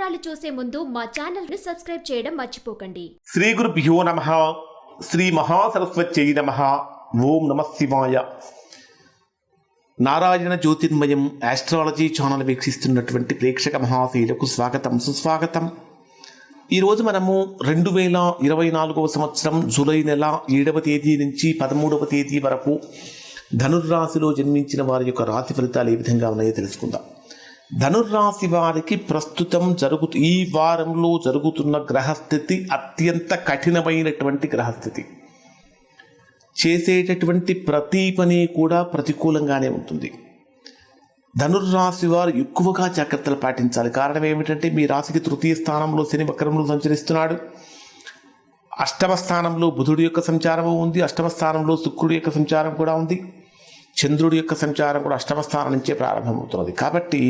వివరాలు చూసే ముందు మా ఛానల్ను సబ్స్క్రైబ్ చేయడం మర్చిపోకండి. శ్రీ గురుభ్యో నమ. శ్రీ మహాసరస్వత్యై నమ. ఓం నమ శివాయ. నారాయణ జ్యోతిర్మయం ఆస్ట్రాలజీ ఛానల్ వీక్షిస్తున్నటువంటి ప్రేక్షక మహాశీలకు స్వాగతం సుస్వాగతం. ఈరోజు మనము రెండు వేల ఇరవై నాలుగవ సంవత్సరం జూలై నెల ఏడవ తేదీ నుంచి పదమూడవ తేదీ వరకు ధనుర్రాశిలో జన్మించిన వారి యొక్క రాశి ఫలితాలు ఏ విధంగా ఉన్నాయో తెలుసుకుందాం. ధనుర్రాశి వారికి ప్రస్తుతం జరుగుతూ ఈ వారంలో జరుగుతున్న గ్రహస్థితి అత్యంత కఠినమైనటువంటి గ్రహస్థితి. చేసేటటువంటి ప్రతి పని కూడా ప్రతికూలంగానే ఉంటుంది. ధనుర్రాశి వారు ఎక్కువగా జాగ్రత్తలు పాటించాలి. కారణం ఏమిటంటే మీ రాశికి తృతీయ స్థానంలో శని వక్రంలో సంచరిస్తున్నాడు. అష్టమ స్థానంలో బుధుడి యొక్క సంచారం ఉంది. అష్టమ స్థానంలో శుక్రుడి యొక్క సంచారం కూడా ఉంది. చంద్రుడి యొక్క సంచారం కూడా అష్టమ స్థానం నుంచే ప్రారంభమవుతున్నది. కాబట్టి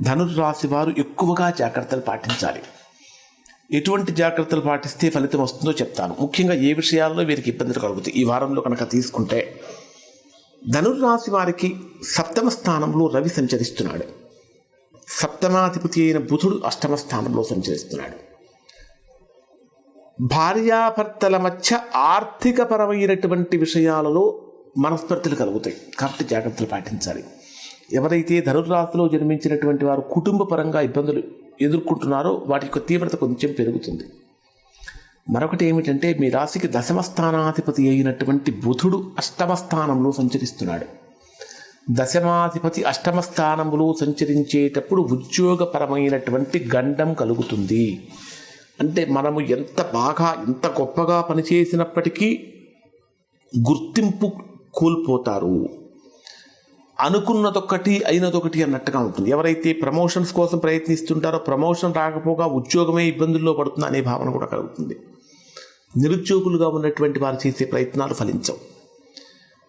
ధనుర్రాశి వారు ఎక్కువగా జాగ్రత్తలు పాటించాలి. ఎటువంటి జాగ్రత్తలు పాటిస్తే ఫలితం వస్తుందో చెప్తాను. ముఖ్యంగా ఏ విషయాల్లో వీరికి ఇబ్బందులు కలుగుతాయి? ఈ వారంలో కనుక తీసుకుంటే ధనుర్రాశి వారికి సప్తమ స్థానంలో రవి సంచరిస్తున్నాడు. సప్తమాధిపతి అయిన బుధుడు అష్టమ స్థానంలో సంచరిస్తున్నాడు. భార్యాభర్తల మధ్య ఆర్థికపరమైనటువంటి విషయాలలో మనస్పర్ధలు కలుగుతాయి. కాబట్టి జాగ్రత్తలు పాటించాలి. ఎవరైతే ధనుర్రాశిలో జన్మించినటువంటి వారు కుటుంబ పరంగా ఇబ్బందులు ఎదుర్కొంటున్నారో వాటి యొక్క తీవ్రత కొంచెం పెరుగుతుంది. మరొకటి ఏమిటంటే మీ రాశికి దశమ స్థానాధిపతి అయినటువంటి బుధుడు అష్టమ స్థానంలో సంచరిస్తున్నాడు. దశమాధిపతి అష్టమ స్థానంలో సంచరించేటప్పుడు ఉద్యోగపరమైనటువంటి గండం కలుగుతుంది. అంటే మనము ఎంత బాగా ఎంత గొప్పగా పనిచేసినప్పటికీ గుర్తింపు కోల్పోతారు. అనుకున్నదొక్కటి అయినదొకటి అన్నట్టుగా ఉంటుంది. ఎవరైతే ప్రమోషన్స్ కోసం ప్రయత్నిస్తుంటారో ప్రమోషన్ రాకపోగా ఉద్యోగమే ఇబ్బందుల్లో పడుతుంది అనే భావన కూడా కలుగుతుంది. నిరుద్యోగులుగా ఉన్నటువంటి వారు చేసే ప్రయత్నాలు ఫలించవు.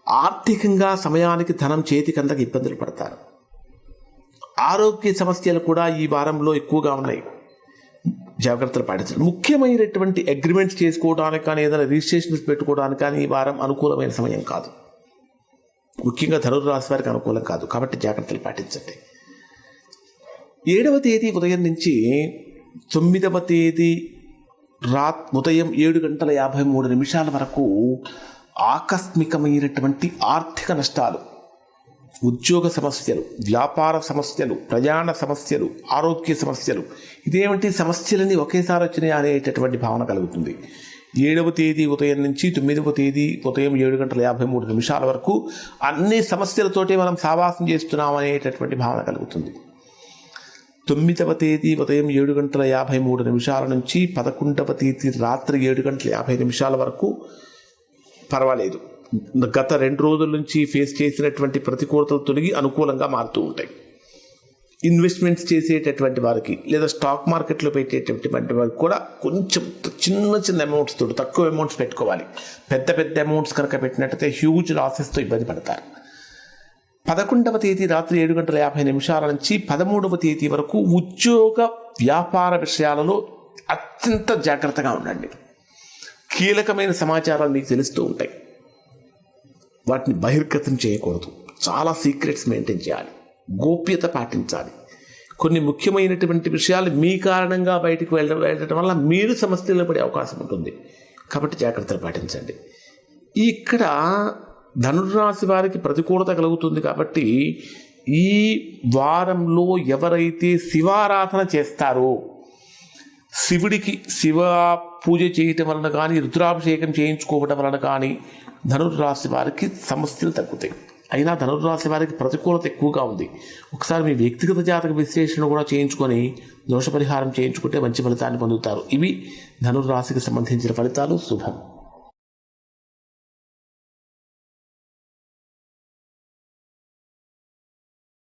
ఆర్థికంగా సమయానికి ధనం చేతికి అందక ఇబ్బందులు పడతారు. ఆరోగ్య సమస్యలు కూడా ఈ వారంలో ఎక్కువగా ఉన్నాయి. జాగ్రత్తలు పాటించాలి ముఖ్యమైనటువంటి అగ్రిమెంట్స్ చేసుకోవడానికి కానీ ఏదైనా రిజిస్ట్రేషన్స్ పెట్టుకోవడానికి కానీ ఈ వారం అనుకూలమైన సమయం కాదు. ముఖ్యంగా ధనుర్రాశి వారికి అనుకూలం కాదు. కాబట్టి జాగ్రత్తలు పాటించండి. ఏడవ తేదీ ఉదయం నుంచి తొమ్మిదవ తేదీ రాత్ ఉదయం ఏడు గంటల యాభై మూడు నిమిషాల వరకు ఆకస్మికమైనటువంటి ఆర్థిక నష్టాలు ఉద్యోగ సమస్యలు వ్యాపార సమస్యలు ప్రయాణ సమస్యలు ఆరోగ్య సమస్యలు ఇదేమిటి సమస్యలన్నీ ఒకేసారి వచ్చినాయి అనేటటువంటి భావన కలుగుతుంది. ఏడవ తేదీ ఉదయం నుంచి తొమ్మిదవ తేదీ ఉదయం ఏడు గంటల యాభై మూడు నిమిషాల వరకు అన్ని సమస్యలతోటే మనం సావాసం చేస్తున్నాం అనేటటువంటి భావన కలుగుతుంది. తొమ్మిదవ తేదీ ఉదయం ఏడు గంటల యాభై మూడు నిమిషాల నుంచి పదకొండవ తేదీ రాత్రి ఏడు గంటల యాభై నిమిషాల వరకు పర్వాలేదు. గత రెండు రోజుల నుంచి ఫేస్ చేసినటువంటి ప్రతికూలతలు తొలగి అనుకూలంగా మారుతూ ఉంటాయి. ఇన్వెస్ట్మెంట్స్ చేసేటటువంటి వారికి లేదా స్టాక్ మార్కెట్లో పెట్టేటటువంటి వారికి కూడా కొంచెం చిన్న చిన్న అమౌంట్స్ తోడు తక్కువ అమౌంట్స్ పెట్టుకోవాలి. పెద్ద పెద్ద అమౌంట్స్ కనుక పెట్టినట్టయితే హ్యూజ్ లాసెస్తో ఇబ్బంది పడతారు. పదకొండవ తేదీ రాత్రి ఏడు గంటల యాభై నిమిషాల నుంచి పదమూడవ తేదీ వరకు ఉద్యోగ వ్యాపార విషయాలలో అత్యంత జాగ్రత్తగా ఉండండి. కీలకమైన సమాచారాలు మీకు తెలుస్తూ ఉంటాయి. వాటిని బహిర్గతం చేయకూడదు. చాలా సీక్రెట్స్ మెయింటైన్ చేయాలి. గోప్యత పాటించాలి. కొన్ని ముఖ్యమైనటువంటి విషయాలు మీ కారణంగా బయటకు వెళ్ళ వెళ్ళడం వల్ల మీరు సమస్యల్లో పడే అవకాశం ఉంటుంది. కాబట్టి జాగ్రత్తలు పాటించండి. ఇక్కడ ధనుర్రాశి వారికి ప్రతికూలత కలుగుతుంది కాబట్టి ఈ వారంలో ఎవరైతే శివారాధన చేస్తారో శివుడికి శివ పూజ చేయటం వలన కానీ రుద్రాభిషేకం చేయించుకోవడం వలన కానీ ధనుర్రాశి వారికి సమస్యలు తగ్గుతాయి. అయినా ధనుర్రాశి వారికి ప్రతికూలత ఎక్కువగా ఉంది. ఒకసారి మీ వ్యక్తిగత జాతక విశ్లేషణ కూడా చేయించుకొని దోష పరిహారం చేయించుకుంటే మంచి ఫలితాన్ని పొందుతారు. ఇవి ధనుర్రాశికి సంబంధించిన ఫలితాలు. శుభం.